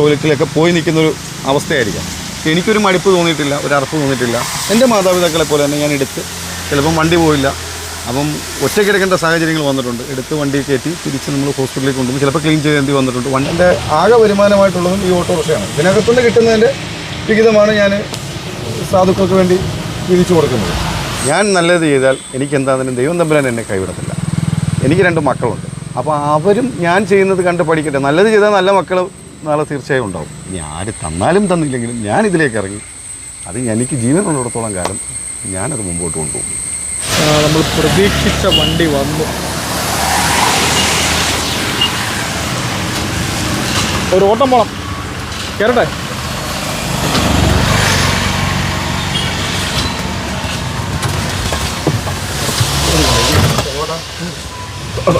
ടോയ്ലറ്റിലൊക്കെ പോയി നിൽക്കുന്നൊരു അവസ്ഥയായിരിക്കാം. എനിക്കൊരു മടുപ്പ് തോന്നിയിട്ടില്ല ഒരു അറപ്പ് തോന്നിയിട്ടില്ല. എന്റെ മാതാപിതാക്കളെ പോലെ തന്നെ ഞാൻ എടുത്ത് ചിലപ്പം വണ്ടി പോയില്ല അപ്പം ഒറ്റക്കിടക്കേണ്ട സാഹചര്യങ്ങൾ വന്നിട്ടുണ്ട്. എടുത്ത് വണ്ടി കയറ്റി തിരിച്ച് നമ്മൾ ഹോസ്പിറ്റലിലേക്ക് കൊണ്ടുപോകും ചിലപ്പോൾ ക്ലീൻ ചെയ്യേണ്ടി വന്നിട്ടുണ്ട്. വണ്ടിന്റെ ആകെ വരുമാനമായിട്ടുള്ളതും ഈ ഓട്ടോറിക്ഷയാണ്. ഇതിനകത്തുനിന്ന് കിട്ടുന്നതിന്റെ വിഹിതമാണ് ഞാൻ സാധുക്കൾക്ക് വേണ്ടി വിധിച്ചു കൊടുക്കുന്നത്. ഞാൻ നല്ലത് ചെയ്താൽ എനിക്ക് എന്താണെങ്കിലും ദൈവം തമ്പുരാൻ എന്നെ കൈവിടത്തില്ല. എനിക്ക് രണ്ട് മക്കളുണ്ട്. അപ്പോൾ അവരും ഞാൻ ചെയ്യുന്നത് കണ്ട് പഠിക്കട്ടെ. നല്ലത് ചെയ്താൽ നല്ല മക്കൾ നാളെ തീർച്ചയായും ഉണ്ടാവും. ഞാൻ ആര് തന്നാലും തന്നില്ലെങ്കിലും ഞാൻ ഇതിലേക്ക് ഇറങ്ങി. അത് എനിക്ക് ജീവനുള്ളിടത്തോളം കാലം ഞാനത് മുമ്പോട്ട് കൊണ്ടുപോകും. നമ്മൾ പ്രതീക്ഷിച്ച വണ്ടി വന്നു. ഒരു ഓട്ടം പോണം. കയറട്ടെ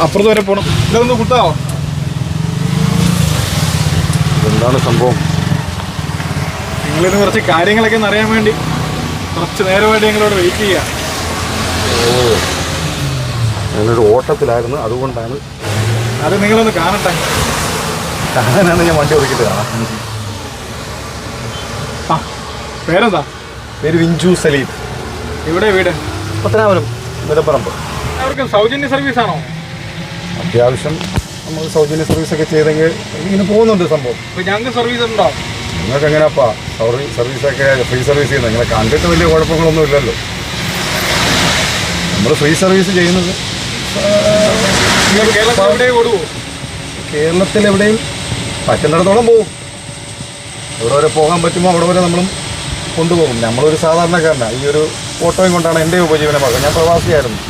അപ്പുറത്ത് വരെ പോണം. ഇതൊന്ന് കുത്താവോ? എന്താണ് സംഭവം? നിങ്ങളിന്ന് കുറച്ച് കാര്യങ്ങളൊക്കെ ഒന്ന് അറിയാൻ വേണ്ടി കുറച്ച് നേരമായിട്ട് ഞങ്ങളോട് വെയിറ്റ് ചെയ്യുക ഞാനൊരു ഓട്ടത്തിലായിരുന്നു അതുകൊണ്ടാണ് അത് നിങ്ങളൊന്ന് കാണട്ടെ. കാണാനാണ് ഞാൻ വണ്ടി ഓടിക്കട്ടെ കാണാം ആ പേരെന്താ? പേര് വിഞ്ചു സലീം. ഇവിടെ വീട്? പത്തനാപുരം നിലപ്പറമ്പ്. അവർക്ക് സൗജന്യ സർവീസ് ആണോ അത്യാവശ്യം നമ്മൾ സൗജന്യ സർവീസൊക്കെ ചെയ്തെങ്കിൽ ഇങ്ങനെ പോകുന്നുണ്ട് സംഭവം. ഇപ്പൊ ഞങ്ങൾക്ക് സർവീസ് ഉണ്ടോ? നിങ്ങൾക്ക് എങ്ങനെയാപ്പാ? സർവീസ് ഒക്കെ ഫ്രീ സർവീസ് ചെയ്യുന്നത്. നിങ്ങളെ കണ്ടിട്ട് വലിയ കുഴപ്പങ്ങളൊന്നും ഇല്ലല്ലോ. നമ്മൾ ഫ്രീ സർവീസ് ചെയ്യുന്നത്. കേരളത്തിൽ എവിടെയും പറ്റുന്നിടത്തോളം പോകും എവിടെ വരെ പോകാൻ പറ്റുമോ അവിടെ വരെ നമ്മളും കൊണ്ടുപോകും. നമ്മളൊരു സാധാരണക്കാരനാണ് ഈ ഒരു ഓട്ടോയും കൊണ്ടാണ് എന്റെ ഉപജീവനമാർഗം ഞാൻ പ്രവാസിയായിരുന്നു.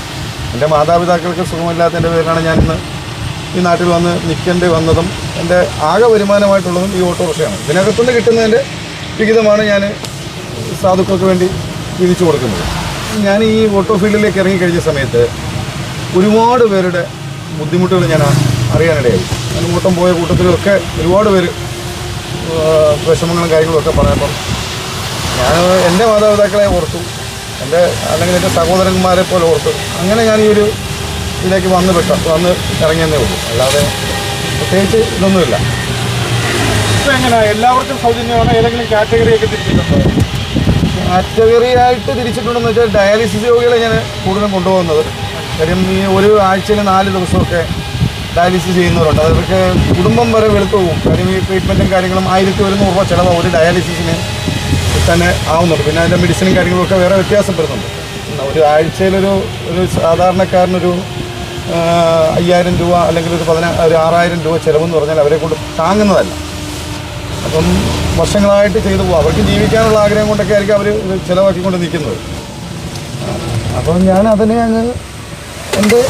എന്റെ മാതാപിതാക്കൾക്ക് സുഖമില്ലാത്തതിന്റെ പേരിലാണ് ഞാനിന്ന് ഈ നാട്ടിൽ വന്ന് നിൽക്കേണ്ടി വന്നതും എന്റെ ആകെ വരുമാനമായിട്ടുള്ളതും ഈ ഓട്ടോറിക്ഷയാണ്. ഇതിനകത്തുനിന്ന് കിട്ടുന്നതിന്റെ വിഹിതമാണ് ഞാൻ സാധുക്കൾക്ക് വേണ്ടി വിധിച്ചു കൊടുക്കുന്നത്. ഞാൻ ഈ ഓട്ടോ ഫീൽഡിലേക്ക് ഇറങ്ങിക്കഴിഞ്ഞ സമയത്ത് ഒരുപാട് പേരുടെ ബുദ്ധിമുട്ടുകൾ ഞാൻ അറിയാനിടയായി. ഞാൻ കൂട്ടം പോയ കൂട്ടത്തിലൊക്കെ ഒരുപാട് പേര് വിഷമങ്ങളും കാര്യങ്ങളൊക്കെ പറയുമ്പം ഞാൻ എന്റെ മാതാപിതാക്കളെ ഓർത്തു. എന്റെ അല്ലെങ്കിൽ എന്റെ സഹോദരന്മാരെ പോലെ ഓർത്തു. അങ്ങനെ ഞാൻ ഈ ഒരു ഇതിലേക്ക് വന്ന് പെട്ട വന്ന് ഇറങ്ങിയെന്നേ ഉള്ളൂ. അല്ലാതെ പ്രത്യേകിച്ച് ഇതൊന്നുമില്ല. ഇപ്പം എങ്ങനെയാണ് എല്ലാവർക്കും സൗജന്യമാണ്. ഏതെങ്കിലും കാറ്റഗറി ഒക്കെ തിരിച്ചിട്ടുണ്ടോ? കാറ്റഗറി ആയിട്ട് തിരിച്ചിട്ടുണ്ടെന്ന് വെച്ചാൽ ഡയാലിസിസ് രോഗികളെ ഞാൻ കൂടുതലും കൊണ്ടുപോകുന്നത്. കാര്യം ഈ ഒരു ആഴ്ചയിൽ നാല് ദിവസമൊക്കെ ഡയാലിസിസ് ചെയ്യുന്നവരുണ്ട്. അതൊക്കെ കുടുംബം വരെ വെളുത്തു പോകും കാര്യം ഈ ട്രീറ്റ്മെന്റും കാര്യങ്ങളും ആയിരത്തി ഒരുന്നൂറ് രൂപ ചിലവ് ഒരു ഡയാലിസിസിന് തന്നെ ആവുന്നുണ്ട് പിന്നെ അതിന്റെ മെഡിസിനും കാര്യങ്ങളൊക്കെ വേറെ വ്യത്യാസം വരുന്നുണ്ട്. ഒരു ആഴ്ചയിലൊരു ഒരു സാധാരണക്കാരനൊരു അയ്യായിരം രൂപ അല്ലെങ്കിൽ ഒരു പതിനാ ഒരു ആറായിരം രൂപ ചിലവെന്ന് പറഞ്ഞാൽ അവരെ കൊണ്ട് താങ്ങുന്നതല്ല. അപ്പം വർഷങ്ങളായിട്ട് ചെയ്തു പോകും അവർക്ക് ജീവിക്കാനുള്ള ആഗ്രഹം കൊണ്ടൊക്കെ ആയിരിക്കും അവർ ചിലവാക്കിക്കൊണ്ട് നിൽക്കുന്നത്. അപ്പം ഞാൻ അതിനെ അങ്ങ് എന്റെ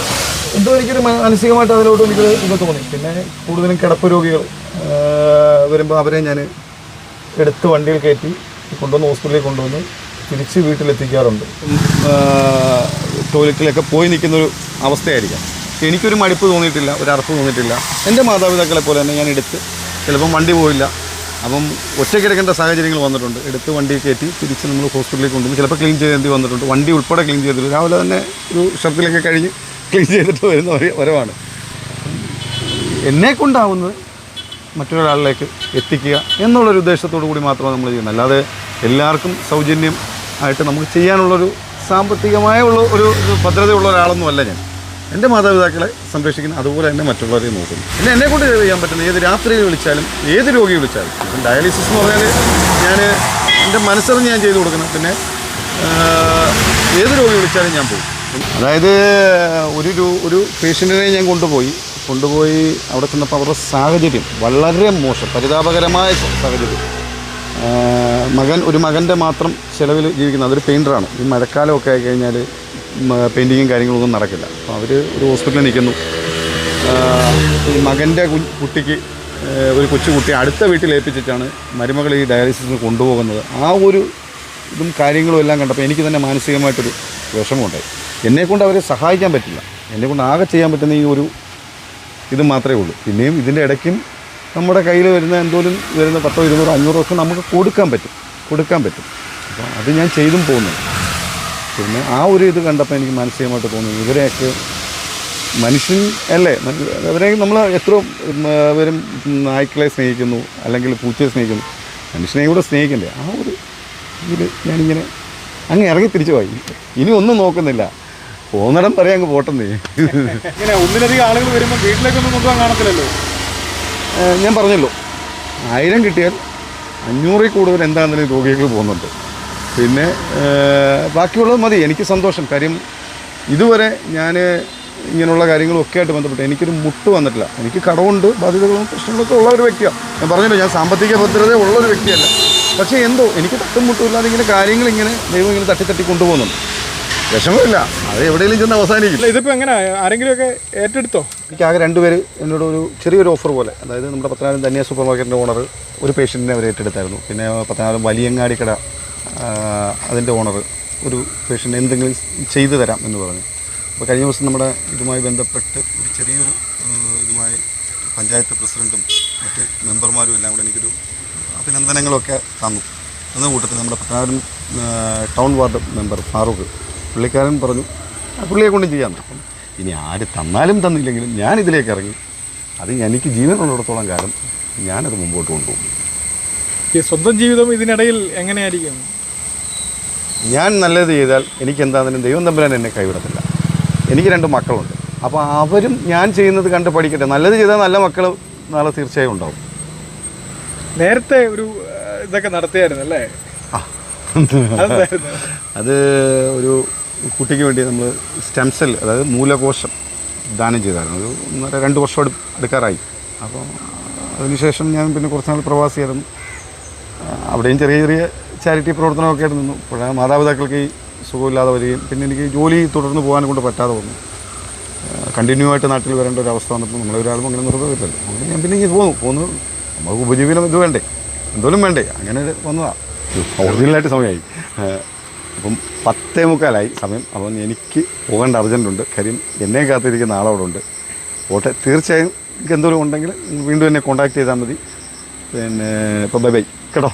എന്തോ എനിക്കൊരു മാനസികമായിട്ട് അതിലോട്ട് എനിക്ക് ഇത് തോന്നി. പിന്നെ കൂടുതലും കിടപ്പ് രോഗികൾ വരുമ്പോൾ അവരെ ഞാൻ എടുത്ത് വണ്ടിയിൽ കയറ്റി കൊണ്ടുവന്ന് ഹോസ്പിറ്റലിൽ കൊണ്ടുവന്ന് തിരിച്ച് വീട്ടിലെത്തിക്കാറുണ്ട്. ടോയ്ലറ്റിലൊക്കെ പോയി നിൽക്കുന്നൊരു അവസ്ഥയായിരിക്കാം. എനിക്കൊരു മടുപ്പ് തോന്നിയിട്ടില്ല ഒരു അറപ്പ് തോന്നിയിട്ടില്ല. എന്റെ മാതാപിതാക്കളെ പോലെ തന്നെ ഞാൻ എടുത്ത് ചിലപ്പം വണ്ടി പോയില്ല അപ്പം ഒറ്റയ്ക്കെടുക്കേണ്ട സാഹചര്യങ്ങൾ വന്നിട്ടുണ്ട്. എടുത്ത് വണ്ടി കയറ്റി തിരിച്ച് നമ്മൾ ഹോസ്പിറ്റലിലേക്ക് കൊണ്ടുവന്ന് ചിലപ്പോൾ ക്ലീൻ ചെയ്യേണ്ടി വന്നിട്ടുണ്ട്. വണ്ടി ഉൾപ്പെടെ ക്ലീൻ ചെയ്തിട്ട് രാവിലെ തന്നെ ഒരു ഷർട്ടിലൊക്കെ കഴിഞ്ഞ് ക്ലീൻ ചെയ്തിട്ട് വരുന്ന വരവാണ്. എന്നെ കൊണ്ടാവുന്നത് മറ്റൊരാളിലേക്ക് എത്തിക്കുക എന്നുള്ളൊരു ഉദ്ദേശത്തോടു കൂടി മാത്രമാണ് നമ്മൾ ചെയ്യുന്നത്. അല്ലാതെ എല്ലാവർക്കും സൗജന്യം ആയിട്ട് നമുക്ക് ചെയ്യാനുള്ളൊരു സാമ്പത്തികമായ ഉള്ള ഒരു ഭദ്രതയുള്ള ഒരാളൊന്നുമല്ല ഞാൻ. എന്റെ മാതാപിതാക്കളെ സംരക്ഷിക്കുന്ന അതുപോലെ തന്നെ മറ്റുള്ളവരെയും നോക്കുന്നു. പിന്നെ എന്നെ കൊണ്ട് ചെയ്യാൻ പറ്റുന്ന ഏത് രാത്രിയിൽ വിളിച്ചാലും ഏത് രോഗി വിളിച്ചാലും ഇപ്പം ഡയാലിസിസ് എന്ന് പറഞ്ഞാൽ ഞാൻ എന്റെ മനസ്സറിഞ്ഞ് ഞാൻ ചെയ്തു കൊടുക്കുന്നത് പിന്നെ ഏത് രോഗി വിളിച്ചാലും ഞാൻ പോകും. അതായത് ഒരു ഒരു പേഷ്യന്റിനെ ഞാൻ കൊണ്ടുപോയി കൊണ്ടുപോയി അവിടെ ചെന്നപ്പോൾ അവരുടെ സാഹചര്യം വളരെ മോശം പരിതാപകരമായ സാഹചര്യം. മകൻ ഒരു മകന്റെ മാത്രം ചിലവിൽ ജീവിക്കുന്ന അതൊരു പെയിന്ററാണ് ഈ മഴക്കാലമൊക്കെ ആയി കഴിഞ്ഞാൽ പെയിന്റിങ്ങും കാര്യങ്ങളൊന്നും നടക്കില്ല. അപ്പോൾ അവർ ഒരു ഹോസ്പിറ്റലിൽ നിൽക്കുന്നു. ഈ മകന്റെ കുട്ടിക്ക് ഒരു ഒരു കൊച്ചുകുട്ടി അടുത്ത വീട്ടിൽ ഏൽപ്പിച്ചിട്ടാണ് മരുമകൾ ഈ ഡയാലിസിസിന് കൊണ്ടുപോകുന്നത്. ആ ഒരു ഇതും കാര്യങ്ങളും എല്ലാം കണ്ടപ്പോൾ എനിക്ക് തന്നെ മാനസികമായിട്ടൊരു വിഷമമുണ്ടായി. എന്നെക്കൊണ്ട് അവരെ സഹായിക്കാൻ പറ്റില്ല. എന്നെക്കൊണ്ട് ആകെ ചെയ്യാൻ പറ്റുന്ന ഈ ഒരു ഇത് മാത്രമേ ഉള്ളൂ. പിന്നെയും ഇതിന്റെ ഇടയ്ക്കും നമ്മുടെ കയ്യിൽ വരുന്ന എന്തോലും വരുന്ന പത്തോ ഇരുന്നൂറോ അഞ്ഞൂറോ ഒക്കെ നമുക്ക് കൊടുക്കാൻ പറ്റും. കൊടുക്കാൻ പറ്റും. അപ്പോൾ അത് ഞാൻ ചെയ്തും പോകുന്നുണ്ട് പിന്നെ ആ ഒരു ഇത് കണ്ടപ്പോൾ എനിക്ക് മാനസികമായിട്ട് തോന്നുന്നു ഇവരെയൊക്കെ മനുഷ്യൻ അല്ലേ? അവരെ നമ്മൾ എത്ര പേരും നായ്ക്കളെ സ്നേഹിക്കുന്നു അല്ലെങ്കിൽ പൂച്ചയെ സ്നേഹിക്കുന്നു. മനുഷ്യനെ കൂടെ സ്നേഹിക്കണ്ടേ? ആ ഒരു ഇതിൽ ഞാനിങ്ങനെ അങ്ങ് ഇറങ്ങി തിരിച്ചു പോയി. ഇനി ഒന്നും നോക്കുന്നില്ല. പോകുന്നിടം പറയാൻ അങ്ങ് പോട്ടെന്നേ. ഇങ്ങനെ ഒന്നിലധികം ആളുകൾ വരുമ്പോൾ വീട്ടിലേക്കൊന്നും നോക്കാൻ കാണത്തില്ലല്ലോ. ഞാൻ പറഞ്ഞല്ലോ. ആയിരം കിട്ടിയാൽ അഞ്ഞൂറിൽ കൂടുതൽ എന്താണെങ്കിലും രോഗികൾ പോകുന്നുണ്ട്. പിന്നെ ബാക്കിയുള്ളത് മതി. എനിക്ക് സന്തോഷം. കാര്യം ഇതുവരെ ഞാൻ ഇങ്ങനെയുള്ള കാര്യങ്ങളും ഒക്കെ ആയിട്ട് ബന്ധപ്പെട്ട് എനിക്കൊരു മുട്ട് വന്നിട്ടില്ല. എനിക്ക് കടവുണ്ട് ബാധ്യതകളും പ്രശ്നങ്ങളൊക്കെ ഉള്ള ഒരു വ്യക്തിയാണ് ഞാൻ പറഞ്ഞല്ലോ ഞാൻ സാമ്പത്തിക ഭദ്രത ഉള്ള ഒരു വ്യക്തിയല്ല. പക്ഷേ എന്തോ എനിക്ക് തട്ടും മുട്ടും ഇല്ലാതെ ഇങ്ങനെ കാര്യങ്ങൾ ഇങ്ങനെ ദൈവം ഇങ്ങനെ തട്ടി തട്ടി കൊണ്ടുപോകുന്നുണ്ട്. വിഷമമില്ല. അത് എവിടെയെങ്കിലും ചെന്ന് അവസാനിക്കും. ഇതിപ്പോൾ എങ്ങനെ? ആരെങ്കിലുമൊക്കെ ഏറ്റെടുത്തോ? എനിക്ക് ആകെ രണ്ടുപേര് എന്നോട് ഒരു ചെറിയൊരു ഓഫർ പോലെ. അതായത് നമ്മുടെ പത്തനാപുരം ധന്യ സൂപ്പർ മാർക്കറ്റിന്റെ ഓണർ ഒരു പേഷ്യന്റിനെ അവർ ഏറ്റെടുത്തായിരുന്നു. പിന്നെ പത്തനാപുരം വലിയങ്ങാടി കട അതിന്റെ ഓണർ ഒരു പേഷ്യന്റ് എന്തെങ്കിലും ചെയ്തു തരാം എന്ന് പറഞ്ഞു. അപ്പോൾ കഴിഞ്ഞ ദിവസം നമ്മുടെ ഇതുമായി ബന്ധപ്പെട്ട് ഒരു ചെറിയൊരു ഇതുമായി പഞ്ചായത്ത് പ്രസിഡന്റും മറ്റ് മെമ്പർമാരും എല്ലാം കൂടെ എനിക്കൊരു അഭിനന്ദനങ്ങളൊക്കെ തന്നു. എന്ന കൂട്ടത്തിൽ നമ്മുടെ Pathanapuram town ward member Farooq പുള്ളിക്കാരൻ പറഞ്ഞു പുള്ളിയെ കൊണ്ടും ചെയ്യാം. അപ്പം ഇനി ആര് തന്നാലും തന്നില്ലെങ്കിലും ഞാൻ ഇതിലേക്ക് ഇറങ്ങി. അത് എനിക്ക് ജീവനുള്ളിടത്തോളം കാലം ഞാനത് മുമ്പോട്ട് കൊണ്ടുപോകും. ഈ സ്വന്തം ജീവിതം ഇതിനിടയിൽ എങ്ങനെയായിരിക്കും? ഞാൻ നല്ലത് ചെയ്താൽ എനിക്ക് എന്താണെങ്കിലും ദൈവം തമ്പുരാൻ എന്നെ കൈവിടത്തില്ല. എനിക്ക് രണ്ട് മക്കളുണ്ട്. അപ്പോൾ അവരും ഞാൻ ചെയ്യുന്നത് കണ്ട് പഠിക്കട്ടെ. നല്ലത് ചെയ്താൽ നല്ല മക്കൾ നാളെ തീർച്ചയായും ഉണ്ടാവും. നേരത്തെ ഒരു ഇതൊക്കെ നടത്തിയായിരുന്നു അല്ലേ? അത് ഒരു കുട്ടിക്ക് വേണ്ടി നമ്മൾ സ്റ്റെം സെൽ അതായത് മൂലകോശം ദാനം ചെയ്തായിരുന്നു. ഒരു ഒന്നര രണ്ട് വർഷം എടു എടുക്കാറായി. അപ്പോൾ അതിനുശേഷം ഞാൻ പിന്നെ കുറച്ച് നാൾ പ്രവാസിയായിരുന്നു. അവിടെയും ചെറിയ ചെറിയ ചാരിറ്റി പ്രവർത്തനമൊക്കെ ആയിട്ട് നിന്നു. ഇപ്പോൾ മാതാപിതാക്കൾക്ക് ഈ സുഖമില്ലാതെ വരികയും പിന്നെ എനിക്ക് ജോലി തുടർന്ന് പോകാൻ കൊണ്ട് പറ്റാതെ വന്നു. കണ്ടിന്യൂ ആയിട്ട് നാട്ടിൽ വരേണ്ട ഒരു അവസ്ഥ വന്നപ്പോൾ നമ്മളൊരാളും അങ്ങനെ നിർബന്ധമില്ലല്ലോ അങ്ങനെ ഞാൻ പിന്നെ ഇങ്ങനെ പോകുന്നു പോകുന്നു നമുക്ക് ഉപജീവനം ഇത് വേണ്ടേ? എന്തോലും വേണ്ടേ? അങ്ങനെ വന്നതാണ് ഒറിജിനലായിട്ട് സമയമായി. അപ്പം പത്തേ മുക്കാലായി സമയം. അപ്പം എനിക്ക് പോകേണ്ട അർജന്റുണ്ട്. കാര്യം എന്നെ കാത്തിരിക്കുന്ന ആളവിടെ ഉണ്ട് ഓട്ടെ തീർച്ചയായും എനിക്ക് എന്തെങ്കിലും ഉണ്ടെങ്കിൽ വീണ്ടും എന്നെ കോണ്ടാക്ട് ചെയ്താൽ മതി. പിന്നെ ഇപ്പം ബൈ ബൈ കേട്ടോ.